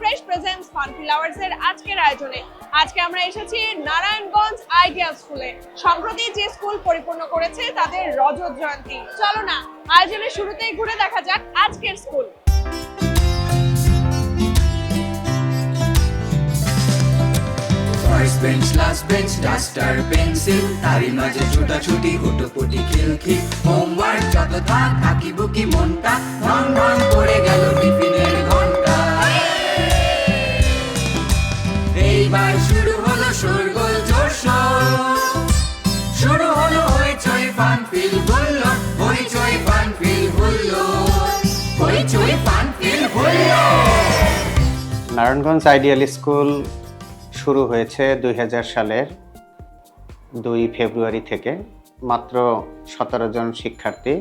Fresh presence fun flowers এর আজকের আয়োজনে। আজকে আমরা এসেছি নারায়ণগঞ্জ আইডিয়াল স্কুলে। সম্প্রতি যে স্কুল পরিপূর্ণ করেছে, তাদের রজত জয়ন্তী। চলো না, আয়োজনের শুরুতেই ঘুরে দেখা যাক আজকের school. First bench last bench duster pencil তারই মাঝে ছোটাছুটি হুটোপুটি খিলখিল হোমওয়ার্ক যত থাক আঁকি বুকি মনটা ঢং ঢং করে গেল টিফিনের এইবার শুরু হলো শোরগোল শুরু হলো হুল্লো হুল্লো হুল্লো। নারায়ণগঞ্জ আইডিয়াল স্কুল শুরু হয়েছে দুই হাজার সালের দুই ফেব্রুয়ারি থেকে। মাত্র সতেরো জন শিক্ষার্থী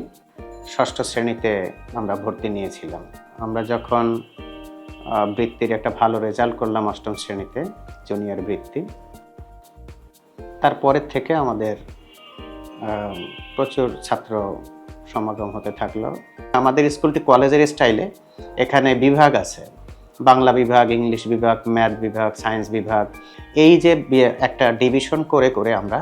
ষষ্ঠ শ্রেণীতে আমরা ভর্তি নিয়েছিলাম। আমরা যখন বৃত্তির একটা ভালো রেজাল্ট করলাম অষ্টম শ্রেণীতে জুনিয়র বৃত্তি। তারপরের থেকে আমাদের প্রচুর ছাত্র সমাগম হতে থাকল। আমাদের স্কুলটি কলেজের স্টাইলে এখানে বিভাগ আছে। বাংলা বিভাগ, ইংলিশ বিভাগ ম্যাথ বিভাগ সায়েন্স বিভাগ। এই যে একটা ডিভিশন করে করে আমরা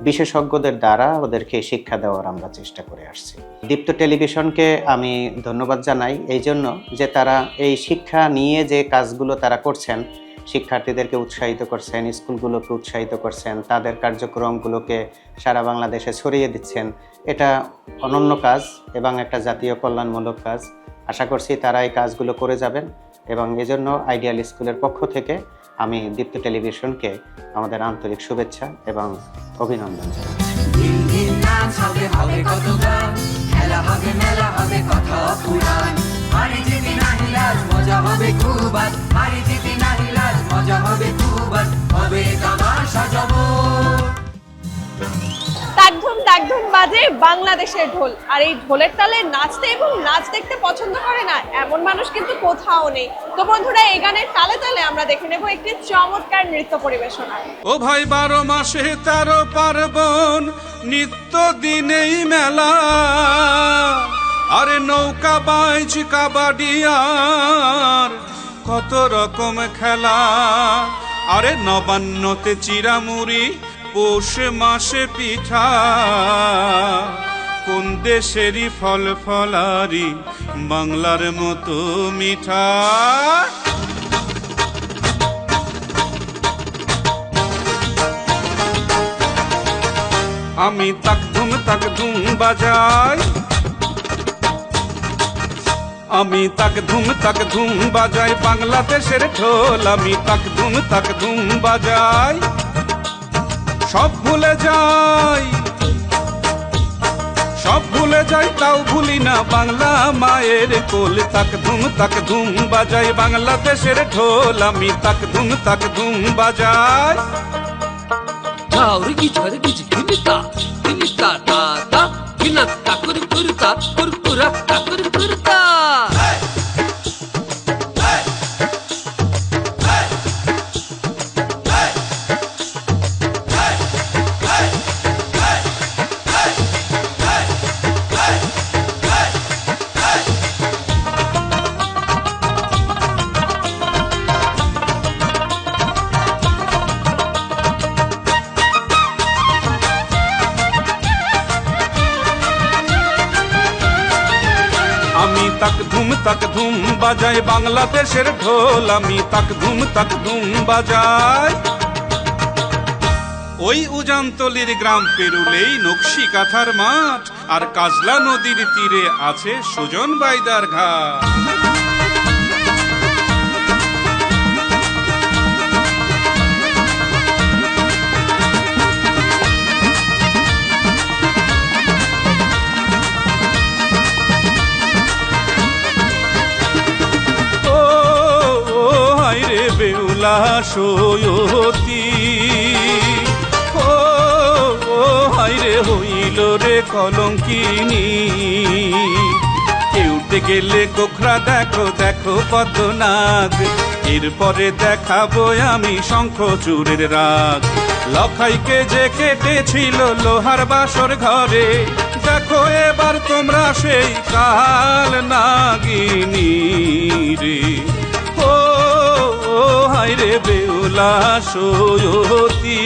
বিশেষজ্ঞদের দ্বারা ওদেরকে শিক্ষা দেওয়ার আমরা চেষ্টা করে আসছি। দীপ্ত টেলিভিশনকে আমি ধন্যবাদ জানাই এই জন্য যে তারা এই শিক্ষা নিয়ে যে কাজগুলো তারা করছেন, শিক্ষার্থীদেরকে উৎসাহিত করছেন, স্কুলগুলোকে উৎসাহিত করছেন, তাদের কার্যক্রমগুলোকে সারা বাংলাদেশে ছড়িয়ে দিচ্ছেন, এটা অনন্য কাজ এবং একটা জাতীয় কল্যাণমূলক কাজ। আশা করছি তারা এই কাজগুলো করে যাবেন এবং এজন্য আইডিয়াল স্কুলের পক্ষ থেকে আমি দীপ্ত টেলিভিশনকে আমাদের আন্তরিক শুভেচ্ছা এবং অভিনন্দন হবে তাকধুম তাকধুম বাজে বাংলাদেশের ঢোল। আর এই ঢোলের তালে নাচতে এবং নাচ দেখতে পছন্দ করে না এমন মানুষ কিন্তু কোথাও নেই। তো বন্ধুরা, এই গানের তালে তালে আমরা দেখে নেব একটি চমৎকার নৃত্য পরিবেশনা। ও ভাই, বারো মাসে তেরো পার্বণ, নিত্য দিনেই মেলা। আরে নৌকা বাইচ আর কত রকম খেলা। আরে নবান্নতে চিরামুড়ি পৌষ মাসে পিঠা। কোন দেশেরই ফল ফলারি, বাংলার মতো মিঠা। আমি তাক ধুম তাক ধুম বাজাই। আমি তাক ধুম তাক ধুম বাজাই, বাংলাদেশের ঢোল। আমি তাক ধুম তাক ধুম বাজাই। সব ভুলে যাই। সব ভুলে যাই, তাও ভুলি না বাংলা মায়ের কোল। তাক ধুম তাক ধুম বাজাই বাংলাদেশের ঢোল আমি তাক ধুম তাক ধুম বাজাই। ঝাউরিগি কি জিনিসটা জিনিসটা তা তা। ঝিনা তাকুর কুরতা কুরকুরা তাকুর কুরতা বাজাই বাংলাদেশের ঢোল, আমি তাক ধুম তাক ধুম বাজাই ওই উজানতলির গ্রাম পেরুলেই নকশি কাঁথার মাঠ, আর কাজলা নদীর তীরে আছে সুজন বাইদার ঘাট। বেউলা সয়তি ও ও হাই রে হইল রে কলঙ্কিনী। উঠতে গেলে গোখরা দেখো দেখো নাগ এরপরে দেখাবো আমি শঙ্খ চুরের রাগ। লখাইকে যে কেটেছিল লোহার বাসর ঘরে, দেখো এবার তোমরা সেই কাল নাগিনী রে। হাইরে বেউলা সয়তি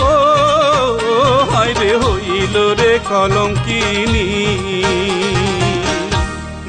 ও হাইরে হইল রে কলঙ্কিনী।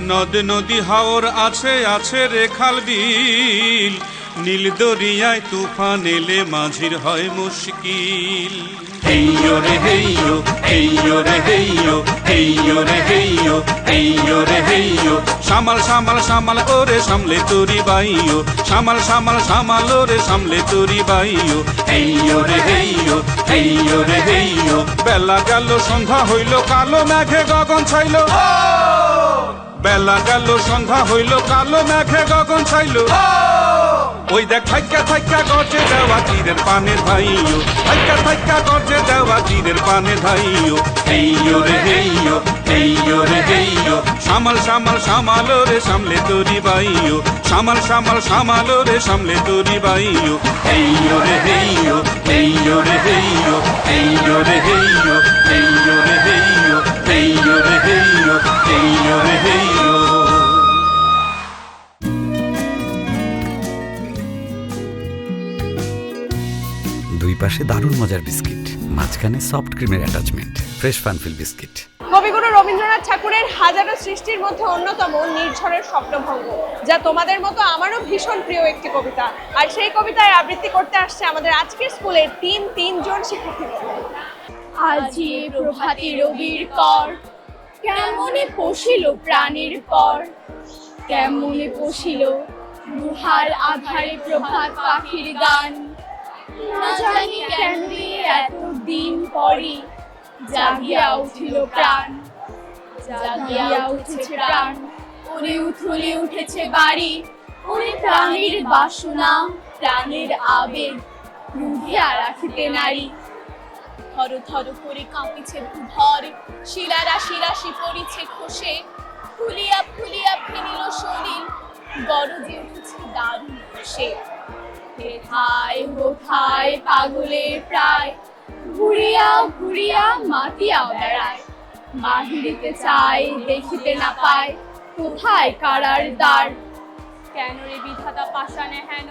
নদ নদী হাওর আছে আছে রে খাল বিল। নীল দরিয়ায় তুফান এলে মাঝির হয় মুশকিল। হেইয়ো রে হেইয়ো হেইয়ো রে হেইয়ো হেইয়ো রে হেইয়ো হেইয়ো রে হেইয়ো সামাল সামাল সামাল ওরে সামলে তোরি বাইয়ো সামাল সামাল সামাল ওরে সামলে তোরি বাইয়ো হেইয়ো রে হেইয়ো হেইয়ো রে হেইয়ো বেলা গেল সন্ধ্যা হইল কালো মেঘে গগন ছাইল। বেলা গেল সন্ধ্যা হইল কালো মেঘে গগন ছাইল। ওই দেখ থাইকা থাইকা গজে দেওয়া তীরের পানে ধাইও থাইকা থাইকা গজে দেওয়া তীরের পানে ধাইও হেইও রে হেইও হেইও রে হেইও সামাল সামাল সামাল রে, সামলে তোরি বাইও সামাল সামাল সামাল রে, সামলে তোরি বাইও হেইও রে হেইও হেইও রে হেইও হেইও রে হেইও হেইও রে হেইও হেইও রে হেইও হেইও রে হেইও পাশে দারুণ মজার বিস্কিট মাঝখানে সফট ক্রিমের অ্যাটাচমেন্ট ফ্রেশ ফানফিল বিস্কিট কবিগুরু রবীন্দ্রনাথ ঠাকুরের হাজারো সৃষ্টির মধ্যে অন্যতম নির্ঝরের স্বপ্নভঙ্গ যা তোমাদের মতো আমারও ভীষণ প্রিয় একটি কবিতা। আর সেই কবিতায় আবৃত্তি করতে আসছে আমাদের আজকের স্কুলের তিন তিনজন শিক্ষার্থী। আজি প্রভাতি রবির কর কেমনে পশিল প্রাণীর পর? কেমনে পশিল গুহার আধারে প্রভাত পাখির গান? না জানি কেন এত দিন পরে জাগিয়া উঠিল প্রাণ। জাগিয়া উঠেছে প্রাণ উঠেছে বাড়ি প্রাণীর বাসনা, প্রাণের আবেগ রুধিয়া রাখিতে নারী। থর থর করে কাঁপিছে ভূধর শিলা রাশি পড়িছে খসে। ফুলিয়া ফুলিয়া ফেনিল শরীর, গরজে উঠেছে দারুণ খসে। হেথায় হোথায় পাগলের প্রায়। ঘুরিয়া ঘুরিয়া মাতিয়া বেড়ায়। বাহিরিতে চায় দেখিতে না পায়। কোথায় কারার দ্বার? কেন রে বিধাতা পাষাণে হেন?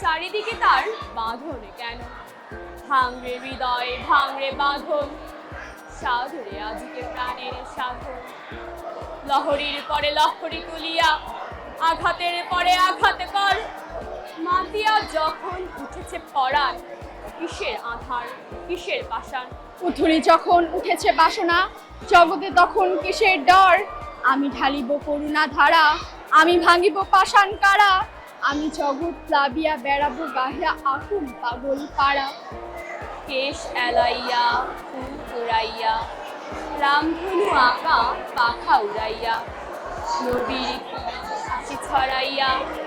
চারিদিকে তার বাঁধন কেন? ভাঙরে হৃদয়, ভাঙরে বাঁধন। সাধরে আজকে প্রাণের সাধন। লহরীর পরে লহরী তুলিয়া, আঘাতের পরে আঘাত কর। মাতিয়া যখন উঠেছে পরাণ কিসের আধার কিসের পাষাণ উথুরি যখন উঠেছে বাসনা জগতে তখন কিসের ডর? আমি ঢালিব করুণা ধারা আমি ভাঙিব পাষাণ কারা? আমি জগৎ প্লাবিয়া বেড়াবো গাহিয়া আকুম পাগল পাড়া। কেশ এলাইয়া ফুল উড়াইয়া রামধনু আঁকা পাখা উড়াইয়া নবীর হাসি ছড়াইয়া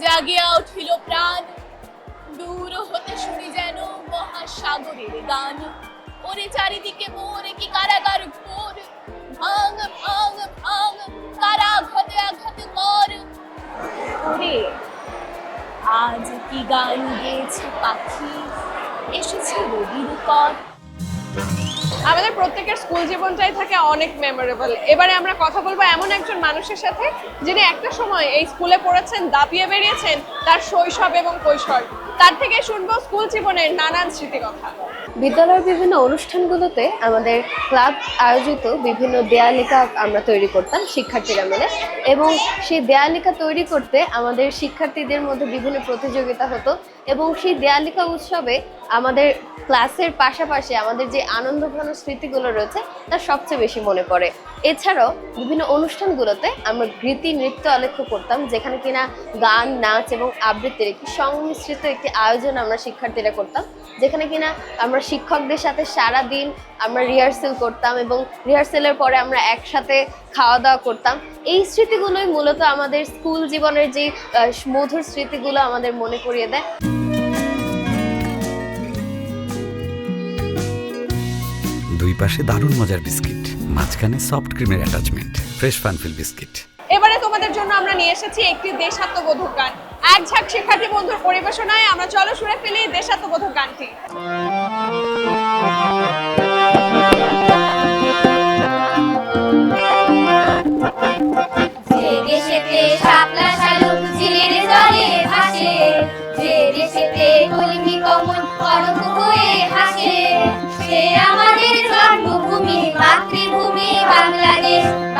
জাগিয়া উঠিল প্রাণ। দূর হতে শুনি যেন মহাসাগরের গান। ওরে চারিদিকে মোর কি কারাগার ঘোর। ভাঙ ভাঙ ভাঙ কারা আঘাতে আঘাতে কর। ওরে, আজ কি গান গেয়েছে পাখি? এসেছে রবির কর। আমাদের প্রত্যেকের স্কুল জীবনটাই থাকে অনেক মেমোরেবল এবারে আমরা কথা বলব এমন একজন মানুষের সাথে যিনি একটা সময় এই স্কুলে পড়েছেন, দাপিয়ে বেরিয়েছেন তার শৈশব এবং কৈশোর। তার থেকে শুনব স্কুল জীবনের নানান স্মৃতিকথা। বিদ্যালয়ের বিভিন্ন অনুষ্ঠানগুলোতে আমাদের ক্লাব আয়োজিত বিভিন্ন দেয়ালিকা আমরা তৈরি করতাম শিক্ষার্থীরা মিলে এবং সেই দেয়ালিকা তৈরি করতে আমাদের শিক্ষার্থীদের মধ্যে বিভিন্ন প্রতিযোগিতা হতো। এবং সেই দেয়ালিকা উৎসবে আমাদের ক্লাসের পাশাপাশি আমাদের যে আনন্দঘন স্মৃতিগুলো রয়েছে, তা সবচেয়ে বেশি মনে পড়ে। এছাড়াও বিভিন্ন অনুষ্ঠানগুলোতে আমরা গীতি, নৃত্য আলেখ্য করতাম, যেখানে কিনা গান, নাচ এবং আবৃত্তির একটি সংমিশ্রিত একটি আয়োজন আমরা শিক্ষার্থীরা করতাম, যেখানে কিনা আমরা শিক্ষকদের সাথে সারা দিন আমরা রিহার্সেল করতাম এবং রিহার্সেলের পরে আমরা একসাথে খাওয়া দাওয়া করতাম। এই স্মৃতিগুলোই মূলত আমাদের স্কুল জীবনের যে মধুর স্মৃতিগুলো আমাদের মনে করিয়ে দেয়। দুই পাশে দারুণ মজার বিস্কিট। মাঝখানে সফট ক্রিমের অ্যাটাচমেন্ট ফ্রেশ ফানফিল বিস্কিট এবারে তোমাদের জন্য আমরা নিয়ে এসেছি একটি দেশাত্মবোধক গান। এক ঝাঁক শিক্ষার্থী বন্ধুর পরিবেশনায় আমরা চলো শুনে ফেলি দেশাত্মবোধক গানটি। Thank দেশেতে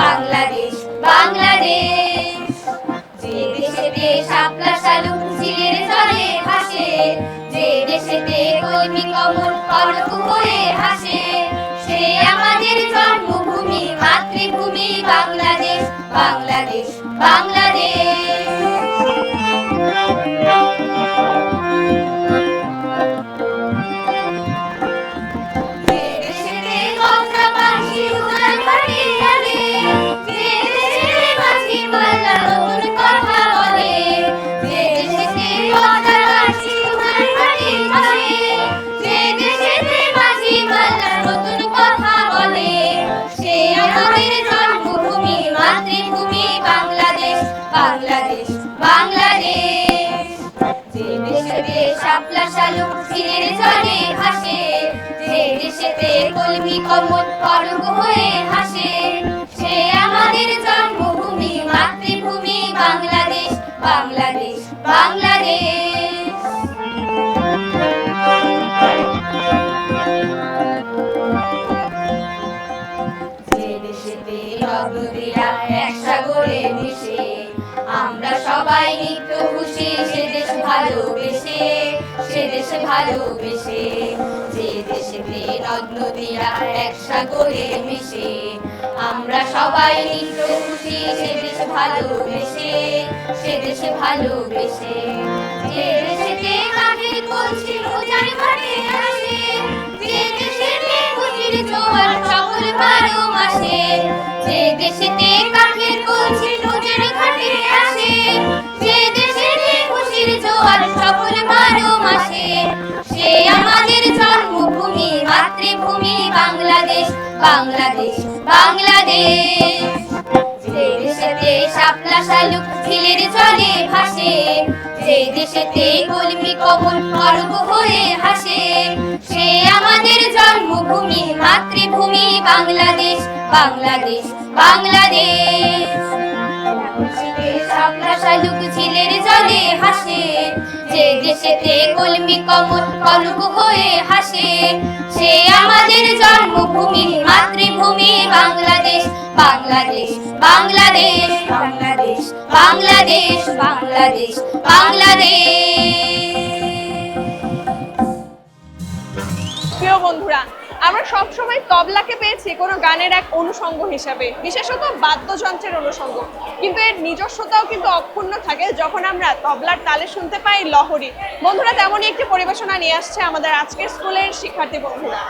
বাংলাদেশ বাংলাদেশ। যে দেশেতে শাপলা শালুক ঝিলের জলে ভাসে, যে দেশেতে কলমি কমল করক হয়ে হাসে সে আমাদের জন্মভূমি, মাতৃভূমি বাংলাদেশ বাংলাদেশ বাংলাদেশ। শালুক জলে ভাসে। যে দেশেতে কলমি কমল করক হয়ে হাসে সে আমাদের জন্মভূমি, মাতৃভূমি, বাংলাদেশ বাংলাদেশ বাংলাদেশ। আমরা সবাই নিত্য খুশি, সে দেশ ভালোবেসে। সে দেশ ভালোবেসে যে দেশেতে নদ নদীরা এক সাগরে মিশে। আমরা সবাই নিত্য খুশি, সে দেশ ভালোবেসে সে দেশ ভালোবেসে যে দেশেতে কাঠের কলসি রোজার ঘাটে আসে। যে দেশেতে খুশির জোয়ার সকল বারো মাসে। যে দেশেতে কাঠের কলসি নদীর ঘাটে আসে। যে দেশেতে জোয়ার সকল বারো মাসে, সে আমাদের জন্মভূমি, মাতৃভূমি বাংলাদেশ বাংলাদেশ বাংলাদেশ। যে দেশেতে শাপলা শালুক ঝিলের জলে ভাসে, যে দেশেতে কলমি কমল করব হয়ে হাসে সে আমাদের জন্মভূমি, মাতৃভূমি বাংলাদেশ বাংলাদেশ বাংলাদেশ। শালুক ঝিলের জলে হাসে যে দেশেতে কলমি কমল কলব হয়ে হাসে, সে আমাদের জন্মভূমি, মাতৃভূমি বাংলাদেশ বাংলাদেশ বাংলাদেশ বাংলাদেশ বাংলাদেশ বাংলাদেশ বাংলাদেশ। প্রিয় বন্ধুরা আমরা সব সময় তবলাকে পেয়েছি কোনো গানের এক অনুষঙ্গ হিসাবে। বিশেষত বাদ্যযন্ত্রের অনুষঙ্গ। কিন্তু এর নিজস্বতাও কিন্তু অক্ষুণ্ণ থাকে যখন আমরা তবলার তালে শুনতে পাই লহরি। বন্ধুরা, তেমনই একটি পরিবেশনা নিয়ে আসছে আমাদের আজকের স্কুলের শিক্ষার্থী বন্ধুরা।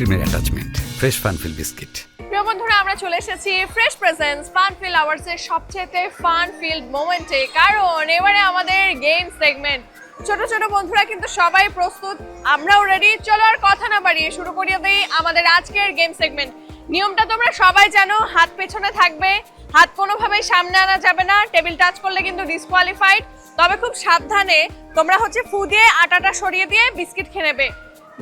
ক্রিমের অ্যাটাচমেন্ট ফ্রেশ ফানফিল বিস্কিট প্রিয় বন্ধুরা, আমরা চলে এসেছি fresh presence fun feel hours এর সবচেয়ে ফান ফিল্ড মোমেন্টে কারণ এবারে আমাদের গেম সেগমেন্ট ছোট ছোট বন্ধুরা কিন্তু সবাই প্রস্তুত, আমরাও রেডি চলো আর কথা না বাড়িয়ে শুরু করিয়ে দেই আমাদের আজকের গেম সেগমেন্ট নিয়মটা তোমরা সবাই জানো, হাত পেছনে থাকবে, হাত কোনোভাবেই সামনে আনা যাবে না টেবিল টাচ করলে কিন্তু ডিসকোয়ালিফাইড তবে খুব সাবধানে তোমরা হচ্ছে ফু দিয়ে আটাটা সরিয়ে দিয়ে বিস্কিট খেয়ে নেবে।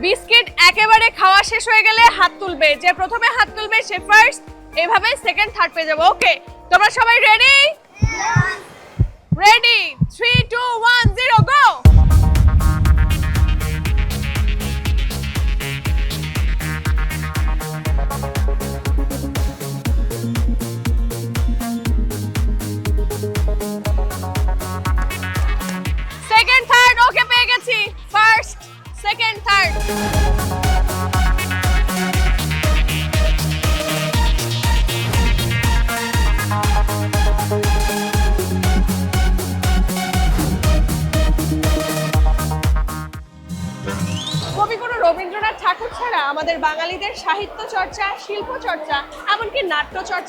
বিস্কিট একেবারে খাওয়া শেষ হয়ে গেলে হাত তুলবে। যে প্রথমে হাত তুলবে সে ফার্স্ট এভাবে সেকেন্ড থার্ড পেয়ে যাব। ওকে তোমরা সবাই ready ready three two one zero go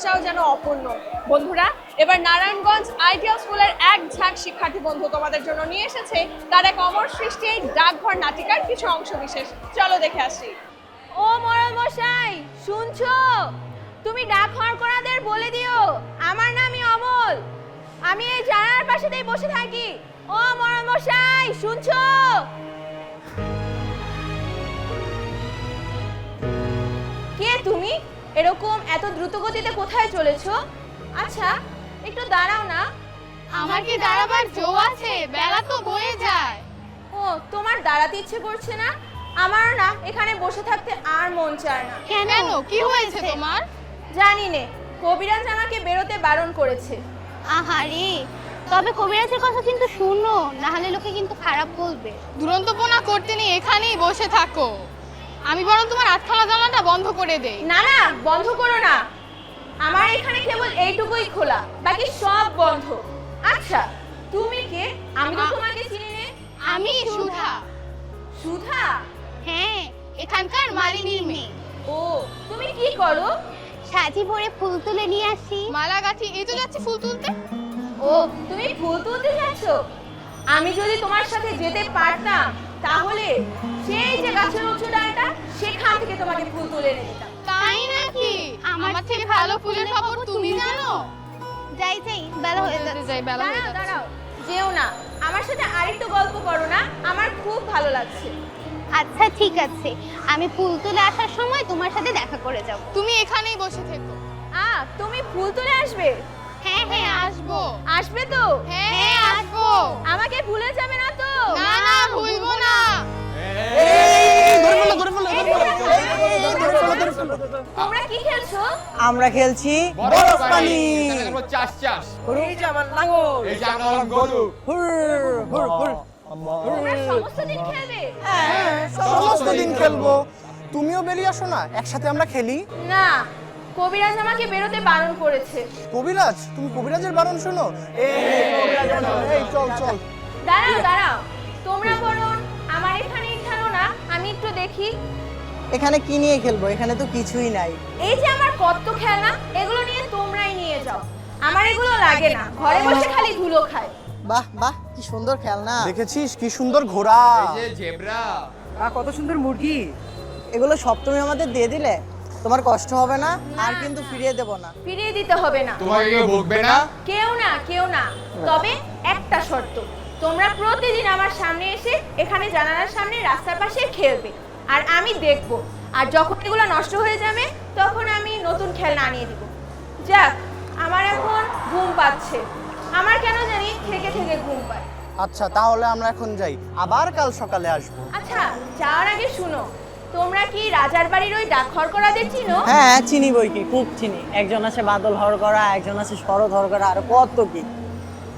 চর্চাও যেন অপূর্ণ। বন্ধুরা, এবার নারায়ণগঞ্জ আইডিয়াল স্কুলের এক ঝাঁক শিক্ষার্থী বন্ধু তোমাদের জন্য নিয়ে এসেছে। তার এক অমর সৃষ্টি ডাকঘর নাটিকার কিছু অংশ বিশেষ। চলো দেখে আসি। ও মরল মশাই, শুনছো? তুমি ডাকঘর করাদের বলে দিও। আমার নামই অমল। আমি এই জানালার পাশেতেই বসে থাকি। ও মরল মশাই, শুনছো? কে তুমি? এরকম এত দ্রুত গতিতে কোথায় চলেছো? আচ্ছা একটু দাঁড়াও না। আমার কি দাঁড়াবার জো আছে? বেলা তো বয়ে যায়। ও তোমার দাঁড়াতে ইচ্ছে করছে না? আমার না এখানে বসে থাকতে আর মন চায় না। কেন? কি হয়েছে তোমার? জানি নে কবিরাজ আমাকে বেরোতে বারণ করেছে। আহারে তবে কবিরাজের কথা কিন্তু শুনো না হলে লোকে কিন্তু খারাপ বলবে। দুরন্তপনা করতে নেই এখানেই বসে থাকো। আমি বরং তোমার আটখানা জানলাটা বন্ধ করে দেই। না না বন্ধ করো না। আমার এখানে কেবল এইটুকুই খোলা বাকি সব বন্ধ। আচ্ছা তুমি কে? আমি তো তোমাকে চিনি নে। আমি সুধা। সুধা। হ্যাঁ এখানকার মালিনীর মেয়ে। ও তুমি কি করো? সাজি ভরে ফুল তুলে নিয়ে আসি। মালা গাছি এই তো যাচ্ছি ফুল তুলতে। ও তুমি ফুল তুলতে যাচ্ছ? আমি যদি তোমার সাথে যেতে পারতাম তাহলে সেই যে গাছের উঁচু ডালটা সেখান থেকে তোমাকে ফুল তুলে এনে দিতাম। তাই নাকি? আমার থেকে ভালো ফুলের খবর তুমি জানো? যাই যাই বেলা হয়ে যাচ্ছে যাই বেলা হয়ে যাচ্ছে। দাঁড়াও যেও না। আমার সাথে আরেকটু গল্প করো না আমার খুব ভালো লাগছে। আচ্ছা ঠিক আছে। আমি ফুল তুলে আসার সময় তোমার সাথে দেখা করে যাব। তুমি এখানেই বসে থেকো। আ তুমি ফুল তুলে আসবে? হ্যাঁ হ্যাঁ আসব। আসবে তো? হ্যাঁ হ্যাঁ আসব। আমাকে ভুলে যাবে না তো? না ভুলবো না। তোমরা কি খেলছো? আমরা খেলছি বরফ পানি চাষ চাষ এই যে আমার লাঙ্গল এই যে আমরা গরু। হুর হুর হুর। সমস্ত দিন খেলবে? হ্যাঁ, সমস্ত দিন খেলব। তুমিও বেরিয়ে আসো না একসাথে আমরা খেলি। না কবিরাজ আমাকে বেরোতে বারণ করেছে। কবিরাজ তুমি কবিরাজের বারণ শোনো? এই চল চল। দাঁড়াও দাঁড়াও। তোমরা বরং আমার এখানে খেলো না আমি একটু দেখি। এখানে কি নিয়ে খেলব? এখানে তো কিছুই নাই। এই যে আমার কত খেলনা এগুলো নিয়ে তোমরাই নিয়ে যাও। আমার এগুলো লাগে না। ঘরে বসে খালি ধুলো খায়। বাহ বাহ কি সুন্দর খেলনা। দেখেছিস? কি সুন্দর ঘোড়া। যে জেব্রা। কত সুন্দর মুরগি। এগুলো সব তুমি আমাদের দিয়ে দিলে তোমার কষ্ট হবে না আর কিন্তু ফিরিয়ে দেব না। ফিরিয়ে দিতে হবে না। তোমাকে কেউ বকবে না? কেউ না কেউ না। তবে একটা শর্ত। তোমরা প্রতিদিন আমার সামনে এসে এখানে জানালার সামনে রাস্তার পাশে খেলবে। আর আমি দেখব। আর যখন এগুলো নষ্ট হয়ে যাবে তখন আমি নতুন খেলনা আনিয়ে দিব। যাক আমার এখন ঘুম পাচ্ছে। আমার কেন জানি থেকে থেকে ঘুম পায়। আচ্ছা তাহলে আমরা এখন যাই। আবার কাল সকালে আসব। আচ্ছা যাওয়ার আগে শুনো। তোমরা কি রাজার বাড়ির ওই ডাকঘর করাদের চিনো? হ্যাঁ চিনি বই কি? খুব চিনি। একজন আছে বাদল হরকরা একজন আছে শরৎ হরকরা আর কত কি?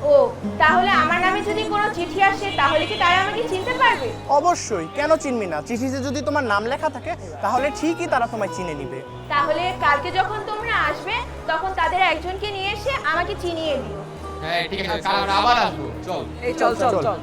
ও তাহলে আমার নামে যদি কোনো চিঠি আসে তাহলে কি তারা আমাকে চিনতে পারবে? অবশ্যই কেন চিনবি না? চিঠিতে যদি তোমার নাম লেখা থাকে তাহলে ঠিকই তারা তোমায় চিনে নিবে। তাহলে কালকে যখন তোমরা আসবে তখন তাদের একজনকে নিয়ে এসে আমাকে চিনিয়ে দিও। হ্যাঁ ঠিক আছে কাল আমরা আবার আসব। চল। এই চল চল চল।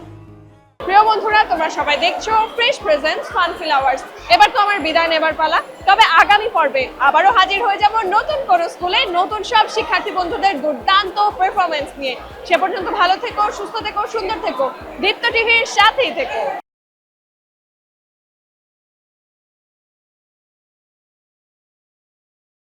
প্রিয় বন্ধুরা, তোমরা সবাই দেখছ ফ্রেশ প্রেজেন্স ফান ফ্লাওয়ার্স এবার তো আমার বিদায় নেবার পালা। তবে আগামী পর্বে আবারও হাজির হয়ে যাব নতুন কোনো স্কুলে নতুন সব শিক্ষার্থী বন্ধুদের দুর্দান্ত পারফরমেন্স নিয়ে। সে পর্যন্ত ভালো থেকো, সুস্থ থেকো, সুন্দর থেকো। দীপ্ত টিভির সাথেই থেকো।